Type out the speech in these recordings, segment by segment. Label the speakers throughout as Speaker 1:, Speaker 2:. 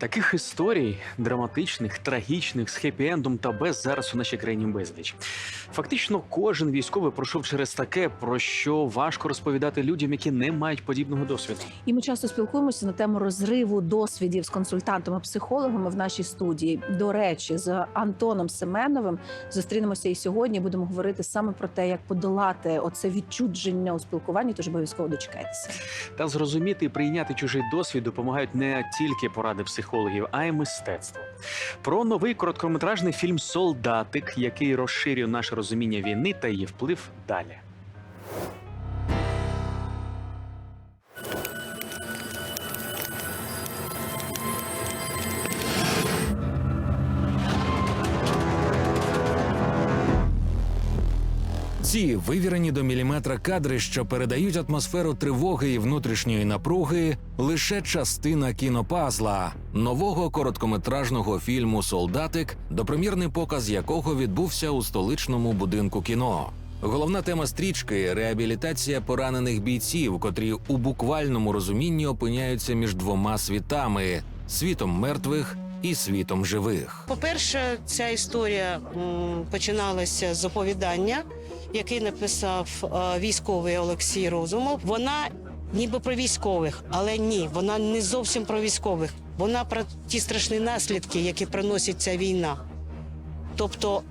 Speaker 1: Таких історій драматичних, трагічних, з хеппі-ендом та без зараз у нашій країні безліч. Фактично, кожен військовий пройшов через таке, про що важко розповідати людям, які не мають подібного досвіду.
Speaker 2: І ми часто спілкуємося на тему розриву досвідів з консультантами-психологами в нашій студії. До речі, з Антоном Семеновим зустрінемося і сьогодні. Будемо говорити саме про те, як подолати оце відчудження у спілкуванні. Тож обов'язково дочекайтеся.
Speaker 1: Та зрозуміти і прийняти чужий досвід допомагають не тільки поради психологів, а й мистецтво. Про новий короткометражний фільм Солдатик, який розширює наше розуміння війни та її вплив далі.
Speaker 3: Ці вивірені до міліметра кадри, що передають атмосферу тривоги і внутрішньої напруги, лише частина кінопазла нового короткометражного фільму Солдатик, допрем'єрний показ якого відбувся у столичному будинку кіно. Головна тема стрічки реабілітація поранених бійців, котрі у буквальному розумінні опиняються між двома світами світом мертвих і світом живих.
Speaker 4: По-перше, ця історія починалася з оповідання, який написав е, військовий Олексій Розумов. Вона ніби про військових, але ні, вона не зовсім про військових. Вона про ті страшні наслідки, які приносить ця війна. Тобто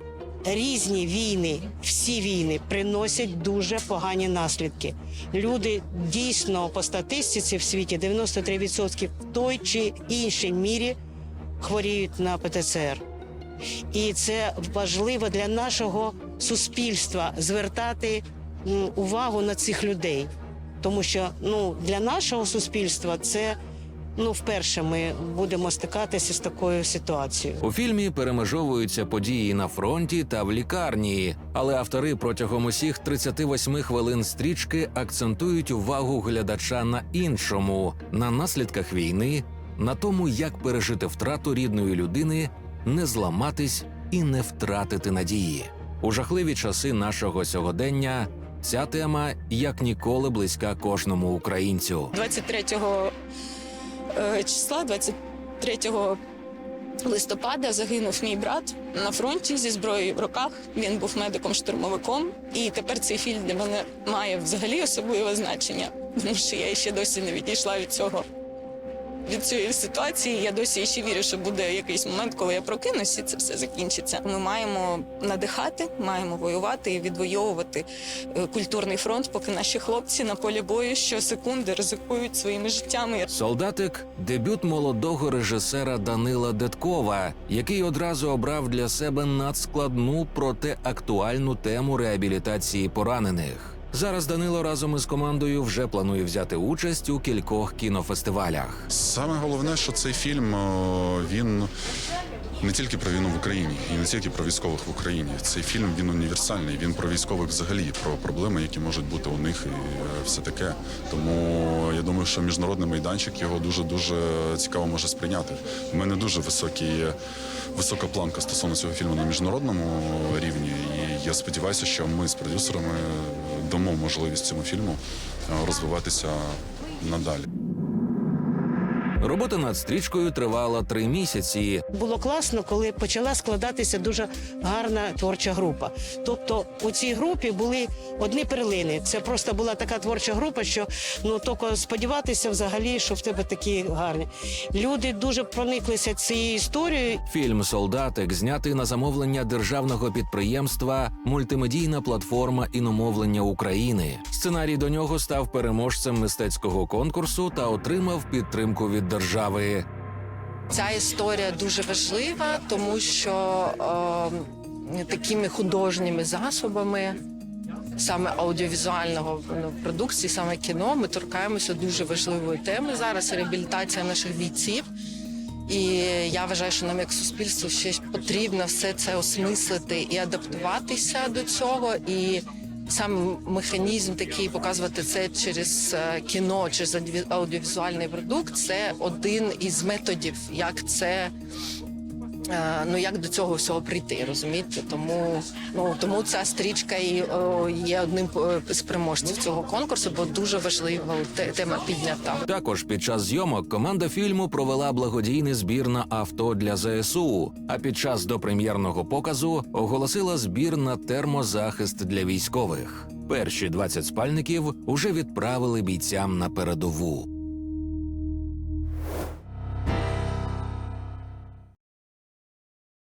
Speaker 4: різні війни, всі війни приносять дуже погані наслідки. Люди дійсно по статистиці в світі 93% в той чи іншій мірі хворіють на ПТЦР. І це важливо для нашого суспільства звертати увагу на цих людей. Тому що ну, для нашого суспільства це ну, вперше ми будемо стикатися з такою ситуацією.
Speaker 3: У фільмі перемежовуються події на фронті та в лікарні, але автори протягом усіх 38 хвилин стрічки акцентують увагу глядача на іншому, на наслідках війни, на тому, як пережити втрату рідної людини, не зламатись і не втратити надії. У жахливі часи нашого сьогодення ця тема як ніколи близька кожному українцю.
Speaker 5: 23 е, числа, 23 листопада загинув мій брат на фронті зі зброєю в руках. Він був медиком-штурмовиком. І тепер цей фільм для мене має взагалі особливе значення, тому що я ще досі не відійшла від цього. Від цієї ситуації я досі ще вірю, що буде якийсь момент, коли я прокинусь, і це все закінчиться. Ми маємо надихати, маємо воювати і відвоювати е, культурний фронт, поки наші хлопці на полі бою щосекунди ризикують своїми життями.
Speaker 3: Солдатик дебют молодого режисера Данила Деткова, який одразу обрав для себе надскладну, проте актуальну тему реабілітації поранених. Зараз Данило разом із командою вже планує взяти участь у кількох кінофестивалях.
Speaker 6: Саме головне, що цей фільм він не тільки про війну в Україні, і не тільки про військових в Україні. Цей фільм він універсальний. Він про військових взагалі, про проблеми, які можуть бути у них, і е, все таке. Тому я думаю, що міжнародний майданчик його дуже дуже цікаво може сприйняти. У мене дуже високі, висока планка стосовно цього фільму на міжнародному рівні. І я сподіваюся, що ми з продюсерами дамо можливість цьому фільму е, розвиватися надалі.
Speaker 3: Робота над стрічкою тривала три місяці.
Speaker 4: Було класно, коли почала складатися дуже гарна творча група. Тобто у цій групі були одні перлини. Це просто була така творча група, що ну тільки сподіватися взагалі, що в тебе такі гарні. Люди дуже прониклися цією історією.
Speaker 3: Фільм Солдатик знятий на замовлення державного підприємства Мультимедійна платформа іномовлення України. Сценарій до нього став переможцем мистецького конкурсу та отримав підтримку від держави.
Speaker 7: Ця історія дуже важлива, тому що е, такими художніми засобами, саме аудіовізуального ну, продукції, саме кіно, ми торкаємося дуже важливої теми зараз реабілітація наших бійців. І я вважаю, що нам як суспільству ще потрібно все це осмислити і адаптуватися до цього. І сам механізм такий показувати це через е, кіно, через аудіо- аудіовізуальний продукт це один із методів, як це Ну як до цього всього прийти, розумієте? Тому ну тому ця стрічка і є одним е, з переможців цього конкурсу, бо дуже важлива тема піднята.
Speaker 3: Також під час зйомок команда фільму провела благодійний збір на авто для ЗСУ. А під час допрем'єрного показу оголосила збір на термозахист для військових. Перші 20 спальників уже відправили бійцям на передову.